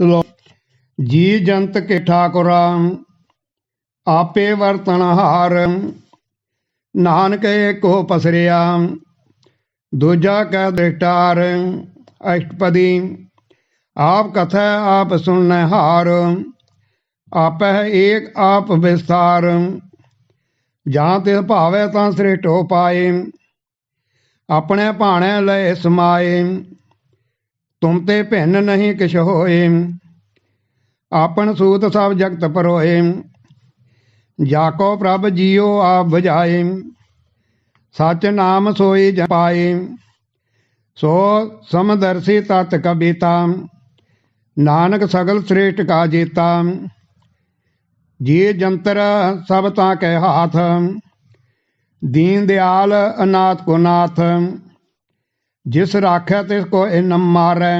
ਲੋ ਜੀ ਜੰਤ ਕੇ ਠਾਕੁਰਾ, ਆਪੇ ਵਰਤਨ ਹਾਰ। ਨਾਨਕ ਏਕੋ ਪਸਰਿਆ, ਦੂਜਾ ਕੈ ਦ੍ਰਿਸ਼ਟਾਰ ਅਸ਼ਟਪਦੀ, ਆਪ ਕਥੈ, ਆਪ ਸੁਣਨੈ ਹਾਰ। ਆਪੈ ਏਕ, ਆਪ ਵਿਸਤਾਰ ਜਾਂ ਤੇ ਭਾਵੈ ਤਾਂ ਸ੍ਰਿਸ਼ਟੋ ਪਾਏ। ਆਪਣੇ ਭਾਣੇ ਲਏ ਸਮਾਏ। ਤੁਮ ਤੇ ਭਿੰਨ ਨਹੀਂ ਕਿਛ ਹੋਏ। ਆਪਨ ਸੂਤ ਸਭ ਜਗਤ ਪਰੋਏ। ਜਾ ਕੋ ਪ੍ਰਭ ਜੀਓ ਆਪ ਬੁਝਾਏ। ਸਚ ਨਾਮ ਸੋਈ ਜਪਾਏ ਸੋ ਸਮਦਰਸੀ ਤਤ ਕਬੀਤਾ। ਨਾਨਕ ਸਗਲ ਸ੍ਰੇਸ਼ਟ ਕਾ ਜੀਤਾ। ਜੀ ਜੰਤਰ ਸਭ ਤਾਂ ਕੈ ਹਾਥ। ਦੀਨ ਦਿਆਲ ਅਨਾਥ ਕੋ ਨਾਥ। ਜਿਸ ਰਾਖੈ ਤਿਸ ਕੋ ਇਹ ਨ ਮਾਰੈ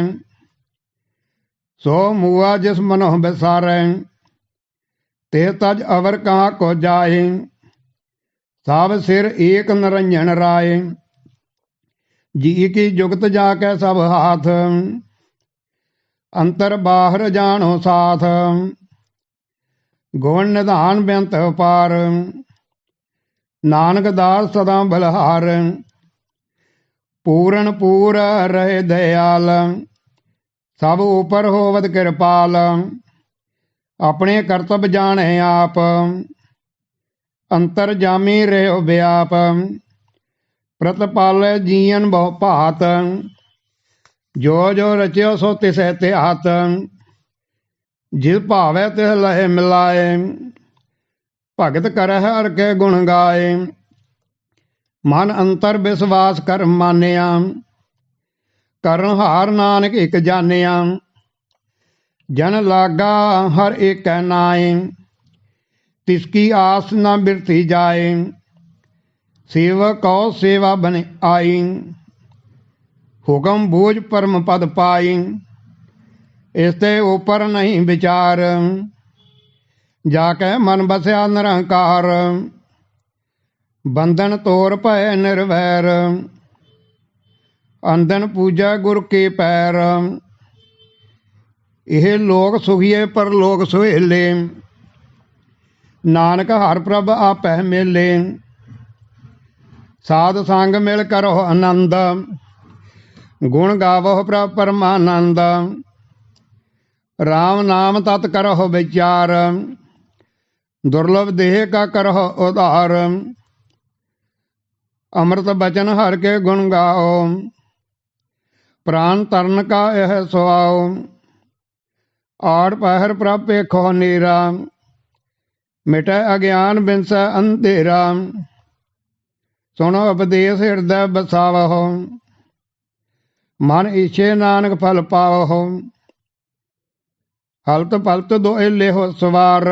ਸੋ ਮੂਆ ਜਿਸ ਮਨੋ ਬਿਸਾਰੈ ਤੇ ਤਜ ਅਵਰ ਕਹਾ ਕੋ ਜਾਏ ਸਭ ਸਿਰ ਏਕ ਨਰੰਜਨ ਰਾਏ ਜੀ ਕੀ ਜੁਗਤ ਜਾ ਕੇ ਸਭ ਹਾਥ ਅੰਤਰ ਬਾਹਰ ਜਾਣੋ ਸਾਥ ਗੁਣ ਨਿਧਾਨ ਬੇਅੰਤ ਪਾਰ ਨਾਨਕ ਦਾਸ ਸਦਾ ਬਲਹਾਰ ਪੂਰਨ ਪੂਰ ਰਹੇ ਦਇਆਲ ਸਭ ਉਪਰ ਹੋਵਤ ਕਿਰਪਾਲ, ਆਪਣੇ ਕਰਤਬ ਜਾਣੇ ਆਪ, ਅੰਤਰ ਜਾਮੀ ਰਹਿਓ ਵਿਆਪ, ਪ੍ਰਤਪਾਲ ਜੀਵਨ ਬਹੁ ਭਾਤ, ਜੋ ਜੋ ਰਚਿਓ ਸੋ ਤਿਸੈ ਤੇ ਹੱਥ ਜਿਸ ਭਾਵੈ ਤਿਸ ਲਹਿ ਮਿਲਾਏ, ਭਗਤ ਕਰਹਿ ਹਰ ਕੇ ਗੁਣ ਗਾਏ। ਮਨ ਅੰਤਰ ਵਿਸਵਾਸ ਕਰ ਮਾਨਿਆ, ਕਰਨ ਹਾਰ ਨਾਨਕ ਇਕ ਜਾਣਿਆ, ਜਨ ਲਾਗਾ ਹਰ ਏਕੈ ਨਾਏ, ਤਿਸ ਕੀ ਆਸ ਨਾ ਬਿਰਤੀ ਜਾਏ ਸੇਵਾ ਕਉ ਸੇਵਾ ਬਨ ਆਈ, ਹੁਕਮ ਬੋਝ ਪਰਮ ਪਦ ਪਾਈ, ਇਸ ਤੇ ਉਪਰ ਨਹੀਂ ਵਿਚਾਰ, ਜਾ ਕੇ ਮਨ ਬਸਿਆ ਨਿਰੰਕਾਰ ਬੰਧਨ ਤੋਰ ਭੈ ਨਿਰਵੈਰ ਅੰਦਨ ਪੂਜਾ ਗੁਰ ਕੇ ਪੈਰ। ਇਹ ਲੋਕ ਸੁਖੀਏ ਪਰ ਲੋਕ ਸੁਹੇਲੇ ਨਾਨਕ ਹਰ ਪ੍ਰਭ ਆਪੈ ਮੇਲੇ। ਸਾਧ ਸੰਗ ਮਿਲ ਕਰੋ ਆਨੰਦ। ਗੁਣ ਗਾਵੋ ਪ੍ਰਭ ਪਰਮਾਨੰਦ। RAM ਨਾਮ ਤਤ ਕਰੋ ਵਿਚਾਰ। ਦੁਰਲਭ ਦੇਹ ਕਾ ਕਰੋ ਉਧਾਰ। ਅੰਮ੍ਰਿਤ ਬਚਨ ਹਰ ਕੇ ਗੁਣ ਗਾਓ, ਪ੍ਰਾਨ ਤਰਨ ਕਾ ਇਹ ਸੁਆਓ। ਆੜ ਪਹਿਰ ਪ੍ਰਭ ਵੇਖੋ ਨੀਰਾ, ਮਿਟੈ ਅਗਿਆਨ ਬਿਨਸ ਅੰਧੇਰਾ। ਸੁਣੋ ਉਪਦੇਸ ਹਿਰਦੈ ਬਸਾਵਹੁ, ਮਨ ਈਛੇ ਨਾਨਕ ਫਲ ਪਾਵਹੁ। ਹਲਤ ਪਲਤ ਦੋਏ ਲਿਹੋ ਸਵਾਰ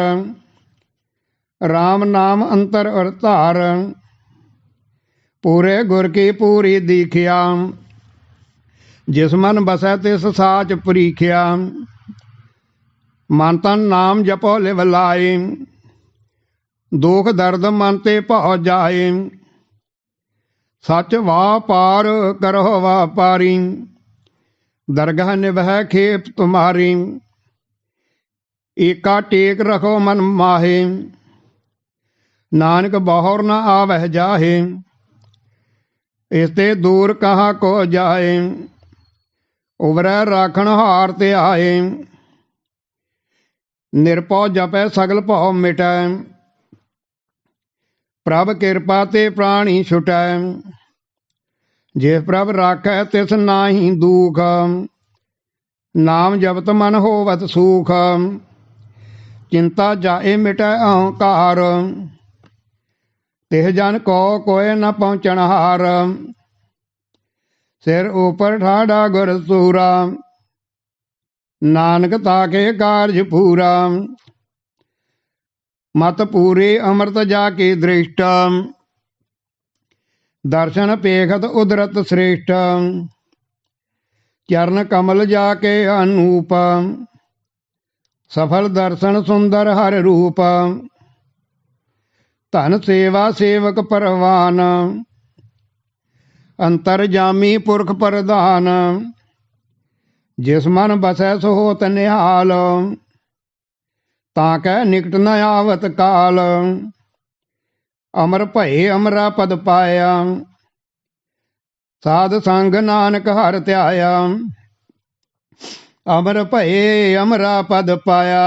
RAM ਨਾਮ ਅੰਤਰ ਅਰਧਾਰ ਪੂਰੇ ਗੁਰ ਕੀ ਪੂਰੀ ਦੀਖਿਆ। ਜਿਸ ਮਨ ਬਸੈ ਤਿਸ ਸਾਚ ਪ੍ਰੀਖਿਆ। ਮਨ ਤਨ ਨਾਮ ਜਪੋ ਲਿਵ ਲਾਏ। ਦੁਖ ਦਰਦ ਮਨ ਤੇ ਭਉ ਜਾਏ। ਸੱਚ ਵਾਪਾਰ ਕਰੋ ਵਾਪਾਰੀ ਦਰਗਾਹ ਨਿਭੈ ਖੇਪ ਤੁਮਾਰੀ। ਏਕਾ ਟੇਕ ਰਖੋ ਮਨ ਮਾਹੇ। ਨਾਨਕ ਬਹੁਰ ਨਾ ਆਵਹਿ ਜਾਹੇ। ਇਸ ਤੇ ਦੂਰ ਕਹਾ ਕੋ ਜਾਏ, ਉਵਰੈ ਰਾਖਣ ਹਾਰ ਤੇ ਆਏ। ਨਿਰਪਉ ਜਪੈ ਸਗਲ ਭਉ ਮਿਟੈ, ਪ੍ਰਭ ਕਿਰਪਾ ਤੇ ਪ੍ਰਾਣੀ ਛੁਟੈ। ਜੇ ਪ੍ਰਭ ਰਾਖੈ ਤਿਸ ਨਾਹੀ ਦੂਖ, ਨਾਮ ਜਪਤ ਮਨ ਹੋਵਤ ਸੂਖ। ਚਿੰਤਾ ਜਾਏ ਮਿਟੈ ਅਹੰਕਾਰ ਤਿਹ ਜਨ ਕੋ ਕੋਇ ਨ ਪਹੁੰਚਣ ਹਾਰ ਸਿਰ ਉਪਰ ਠਾੜਾ ਗੁਰ ਸੂਰਾ ਨਾਨਕ ਤਾਕੇ ਕਾਰਜ ਪੂਰਾ ਮਤ ਪੂਰੇ ਅੰਮ੍ਰਿਤ ਜਾ ਕੇ ਦ੍ਰਿਸ਼ਟ ਦਰਸ਼ਨ ਪੇਖਤ ਉਦਰਤ ਸ੍ਰੇਸ਼ਟ ਚਰਨ ਕਮਲ ਜਾ ਕੇ ਅਨੂਪ ਸਫਲ ਦਰਸ਼ਨ ਸੁੰਦਰ ਹਰ ਰੂਪ ਧਨ ਸੇਵਾ ਸੇਵਕ ਪਰਵਾਨ, ਅੰਤਰ ਜਾਮੀ ਪੁਰਖ ਪ੍ਰਧਾਨ, ਜਿਸ ਮਨ ਬਸੈ ਸੋ ਹੋਤ ਤਾਂ ਕੈ ਨਿਕਟ ਨ ਆਵਤ ਕਾਲ। ਅਮਰ ਭਏ ਅਮਰਾ ਪਦ ਪਾਇਆ, ਸਾਧ ਸੰਗ ਨਾਨਕ ਹਰ ਧਿਆਇਆ। ਅਮਰ ਭਏ ਅਮਰਾ ਪਦ ਪਾਇਆ।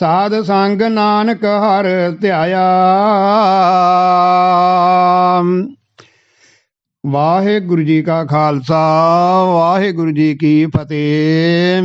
ਸਾਧ ਸੰਗ ਨਾਨਕ ਹਰ ਧਿਆਇਆ। ਵਾਹਿਗੁਰੂ ਜੀ ਕਾ ਖਾਲਸਾ ਵਾਹਿਗੁਰੂ ਜੀ ਕੀ ਫਤਿਹ।